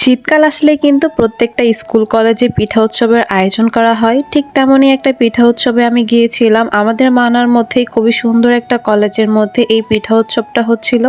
শীতকাল আসলে কিন্তু প্রত্যেকটা স্কুল, কলেজে পিঠা উৎসবের আয়োজন করা হয়। ঠিক তেমনই একটা পিঠা উৎসবে আমি গিয়েছিলাম। আমাদের মানার মধ্যেই খুবই সুন্দর একটা কলেজের মধ্যে এই পিঠা উৎসবটা হচ্ছিল।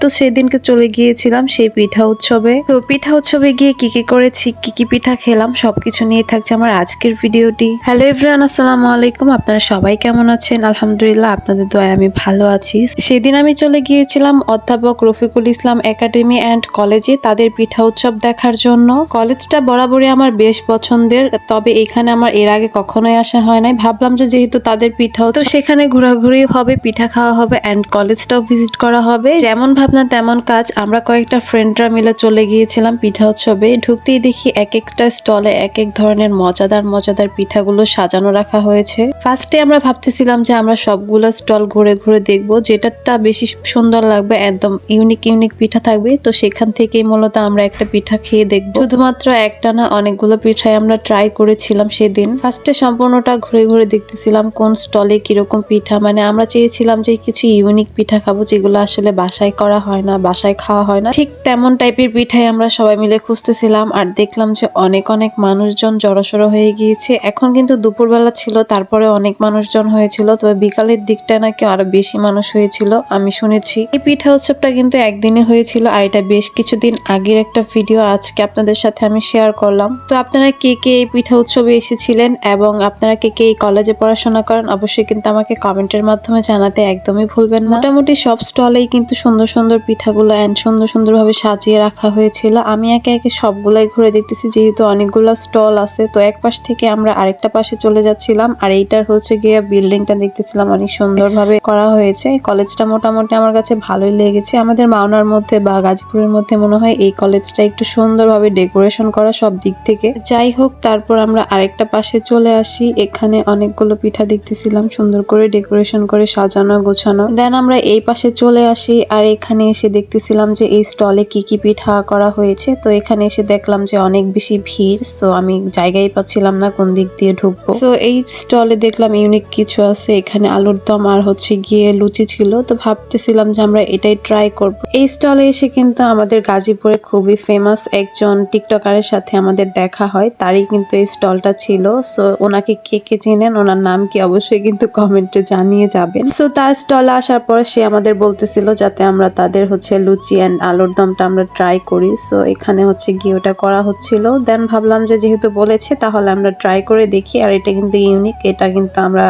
তো সেদিনকে চলে গিয়েছিলাম সেই পিঠা উৎসবে। তো পিঠা উৎসবে গিয়ে কি কি করেছি, কি কি পিঠা খেলাম, সবকিছু নিয়ে থাকছে আমার আজকের ভিডিওটি। হ্যালো এভরিওয়ান, আসসালামু আলাইকুম। আপনারা সবাই কেমন আছেন? আলহামদুলিল্লাহ, আপনাদের দোয়ায় আমি ভালো আছি। সেদিন আমি চলে গিয়েছিলাম অধ্যাপক রফিকুল ইসলাম একাডেমি অ্যান্ড কলেজে। তাদের পিঠা উৎসব দেখার জন্য। কলেজটা বরাবরই আমার বেশ পছন্দের, তবে এখানে আমার এর আগে কখনোই আসা হয় নাই। ভাবলাম যে যেহেতু তাদের পিঠাও তো সেখানে ঘোরাঘুরি হবে, পিঠা খাওয়া হবে অ্যান্ড কলেজটাও ভিজিট করা হবে। যেমন ভাবনা, তেমন কাজ। আমরা কয়েকটা ফ্রেন্ডরা মিলে চলে গিয়েছিলাম পিঠা উৎসবে। ঢুকতেই দেখি এক একটা স্টলে এক এক ধরনের মজাদার মজাদার পিঠাগুলো সাজানো রাখা হয়েছে। ফার্স্টে আমরা ভাবতেছিলাম যে আমরা সবগুলো স্টল ঘুরে ঘুরে দেখব। যেটাটা বেশি সুন্দর লাগবে, একদম ইউনিক ইউনিক পিঠা থাকবে। তো সেখান থেকেই মূলত আমরা একটা পিঠা খেয়ে দেখব। শুধুমাত্র একটা না অনেকগুলো পিঠাই আমরা ট্রাই করেছিলাম সেদিন। ফার্স্টে সম্পূর্ণটা ঘুরে ঘুরে দেখতেছিলাম কোন স্টলে কীরকম পিঠা। মানে আমরা চেয়েছিলাম যে কিছু ইউনিক পিঠা খাব যেগুলো আসলে বাসায় করা হয় না, বাসায় খাওয়া হয় না। ঠিক তেমন টাইপের পিঠাই আমরা সবাই মিলে খুঁজতেছিলাম আর দেখলাম যে অনেক অনেক মানুষজন জড়সড়ো হয়ে গিয়েছে। এখন কিন্তু দুপুরবেলা ছিল, তারপরে অনেক মানুষজন হয়েছিল, তবে বিকালের দিকটা নাকি আরও বেশি মানুষ হয়েছিল, আমি শুনেছি। এই পিঠা উৎসবটা কিন্তু একদিনে হয়েছিল আর এটা বেশ কিছুদিন আগের একটা ভিডিও আজকে আপনাদের সাথে আমি শেয়ার করলাম। তো আপনারা কে কে এই পিঠা উৎসবে এসেছিলেন এবং আপনারা কে কে এই কলেজে পড়াশোনা করেন, অবশ্যই কিন্তু আমাকে কমেন্টের মাধ্যমে জানাতে একদমই ভুলবেন না। মোটামুটি সব স্টলেই কিন্তু সুন্দর সুন্দর পিঠাগুলো অ্যান্ড সুন্দর সুন্দরভাবে সাজিয়ে রাখা হয়েছিল। আমি একে একে সবগুলাই ঘুরে দেখতেছি, যেহেতু অনেকগুলো স্টল আছে, তো এক পাশ থেকে আমরা আরেকটা পাশে চলে যাচ্ছিলাম। আর এইটার হচ্ছে গিয়ে বিল্ডিংটা দেখতেছিলাম, অনেক সুন্দরভাবে করা হয়েছে। কলেজটা মোটামুটি আমার কাছে ভালোই লেগেছে। আমাদের মাওনার মধ্যে বা গাজীপুরের মধ্যে মনে হয় এই কলেজটা একটু সুন্দরভাবে ডেকোরেশন করা সব দিক থেকে। যাই হোক, তারপর আমরা আরেকটা পাশে চলে আসি। এখানে অনেকগুলো পিঠা দেখতেছিলাম, সুন্দর করে ডেকোরেশন করে সাজানো, গোছানো। দেন আমরা এই পাশে চলে আসি আর এখানে এসে দেখতেছিলাম যে এই স্টলে কি কি পিঠা করা হয়েছে। তো এখানে এসে দেখলাম যে অনেক বেশি ভিড়, সো আমি জায়গায় পাচ্ছিলাম না কোন দিক দিয়ে ঢুকবো। তো এই স্টলে দেখলাম ইউনিক কিছু আছে। এখানে আলুর দম আর হচ্ছে গিয়ে লুচি ছিল। তো ভাবতেছিলাম যে আমরা এটাই ট্রাই করব। এই স্টলে এসে কিন্তু আমাদের গাজীপুরে খুবই ফেমাস একজন টিকটকারের সাথে আমাদের দেখা হয়, তারই কিন্তু এই স্টলটা ছিল। সো ওনাকে কে কে চেনেন, ওনার নাম কি অবশ্যই কিন্তু কমেন্টে জানিয়ে যাবেন। সো তার স্টলে আসার পর সে আমাদের বলতেছিল যাতে আমরা তাদের হচ্ছে লুচি অ্যান্ড আলুর দমটা আমরা ট্রাই করি। সো এখানে হচ্ছে গিয়ে ওটা করা হচ্ছিল। দেন ভাবলাম যে যেহেতু বলেছে, তাহলে আমরা ট্রাই করে দেখি। আর এটা কিন্তু ইউনিক এটা কিন্তু আমরা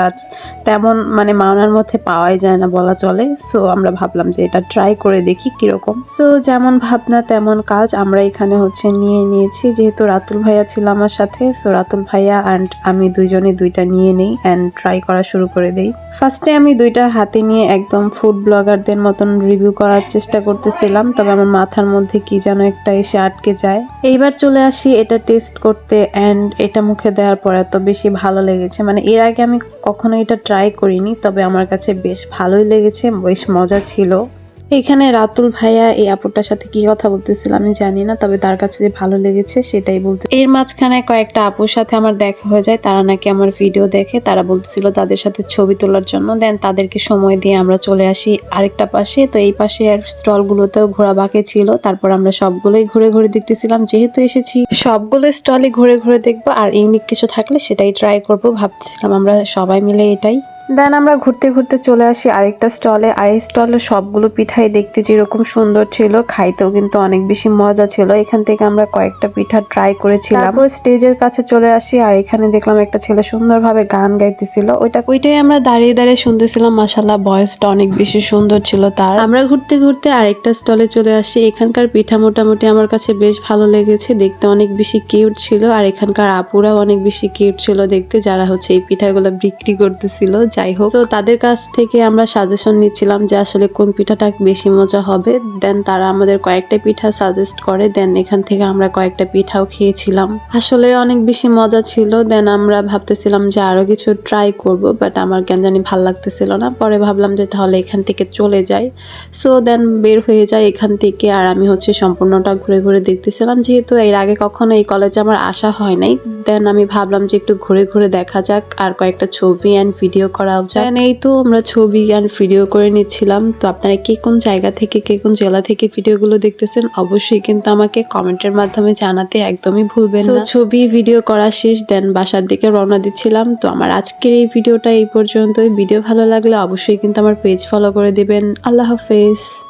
তেমন মানে মাওনার মধ্যে পাওয়াই যায় না বলা চলে। সো আমরা ভাবলাম যে এটা ট্রাই করে দেখি কীরকম। সো যেমন ভাবনা, তেমন কাজ, আমরা এখানে হচ্ছে নিয়ে নিয়েছি। যেহেতু রাতুল ভাইয়া ছিল আমার সাথে সো রাতুল ভাইয়া অ্যান্ড আমি দুইজনে দুইটা নিয়ে নেই অ্যান্ড ট্রাই করা শুরু করে দেই। ফার্স্টে আমি দুইটা হাতে নিয়ে একদম ফুড ব্লগারদের মতন রিভিউ করার চেষ্টা করতেছিলাম, তবে আমার মাথার মধ্যে কি যেন একটা এসে আটকে যায়। এইবার চলে আসি এটা টেস্ট করতে অ্যান্ড এটা মুখে দেওয়ার পর এত বেশি ভালো লেগেছে। মানে এর আগে আমি কখনো এটা ট্রাই করিনি, তবে আমার কাছে বেশ ভালোই লেগেছে, বেশ মজা ছিল। এখানে রাতুল ভাইয়া এই আপুটার সাথে কি কথা বলতেছিল আমি জানি না, তবে তার কাছে যে ভালো লেগেছে সেটাই বলতে এর মাঝখানে কয়েকটা আপুর সাথে আমার দেখা হয়ে যায়, তারা নাকি আমার ভিডিও দেখে, তারা বলতেছিল তাদের সাথে ছবি তোলার জন্য, দেন তাদেরকে সময় দিয়ে আমরা চলে আসি আরেকটা পাশে, তো এই পাশে আর স্টলগুলোতেও ঘোরা বাকি ছিল, তারপর আমরা সবগুলোই ঘুরে ঘুরে দেখতেছিলাম, যেহেতু এসেছি, সবগুলো স্টলে ঘুরে ঘুরে দেখব, আর ইউনিক কিছু থাকলে সেটাই ট্রাই করব, ভাবতেছিলাম আমরা সবাই মিলে এটাই দেন আমরা ঘুরতে ঘুরতে চলে আসি আরেকটা স্টলে। আর এই স্টলে সবগুলো পিঠাই দেখতে যেরকম সুন্দর ছিল খাইতেও কিন্তু অনেক বেশি মজা ছিল। এখান থেকে আমরা কয়েকটা পিঠা ট্রাই করেছিলাম। তারপর স্টেজের কাছে চলে আসি আর এখানে দেখলাম একটা ছেলে সুন্দরভাবে গান গাইতেছিল। ওইটা ওইটাই আমরা দাঁড়িয়ে দাঁড়িয়ে শুনতেছিলাম মাসাল্লাহ বয়সটা অনেক বেশি সুন্দর ছিল তার। আমরা ঘুরতে ঘুরতে আরেকটা স্টলে চলে আসি। এখানকার পিঠা মোটামুটি আমার কাছে বেশ ভালো লেগেছে দেখতে অনেক বেশি কিউট ছিল। আর এখানকার আপুরাও অনেক বেশি কিউট ছিল দেখতে যারা হচ্ছে এই পিঠাগুলো বিক্রি করতেছিল। যাই হোক। তো তাদের কাছ থেকে আমরা সাজেশন নিচ্ছিলাম যে আসলে কোন পিঠাটা বেশি মজা হবে। দেন তারা আমাদের কয়েকটা পিঠা সাজেস্ট করে। দেন এখান থেকে আমরা কয়েকটা পিঠাও খেয়েছিলাম। আসলে অনেক বেশি মজা ছিল। দেন আমরা ভাবতেছিলাম যে আরও কিছু ট্রাই করব বাট আমার কেন জানি ভালো লাগতেছিল না। পরে ভাবলাম যে তাহলে এখান থেকে চলে যাই। সো দেন বের হয়ে যায় এখান থেকে। আর আমি হচ্ছে সম্পূর্ণটা ঘুরে ঘুরে দেখতেছিলাম। যেহেতু এর আগে কখনো এই কলেজে আমার আসা হয় নাই। দেন আমি ভাবলাম যে একটু ঘুরে ঘুরে দেখা যাক। আর কয়েকটা ছবি অ্যান্ড ভিডিও করা করাও যায় এই তো আমরা ছবি আর ভিডিও করে নিচ্ছিলাম। তো আপনারা কে কোন জায়গা থেকে কে কোন জেলা থেকে ভিডিওগুলো দেখতেছেন অবশ্যই কিন্তু আমাকে কমেন্টের মাধ্যমে জানাতে একদমই ভুলবেন না। ছবি ভিডিও করা শেষ দেন বাসার দিকে রওনা দিচ্ছিলাম। তো আমার আজকের এই ভিডিওটা এই পর্যন্তই। ভিডিও ভালো লাগলে অবশ্যই কিন্তু আমার পেজ ফলো করে দিবেন। আল্লাহ হাফেজ।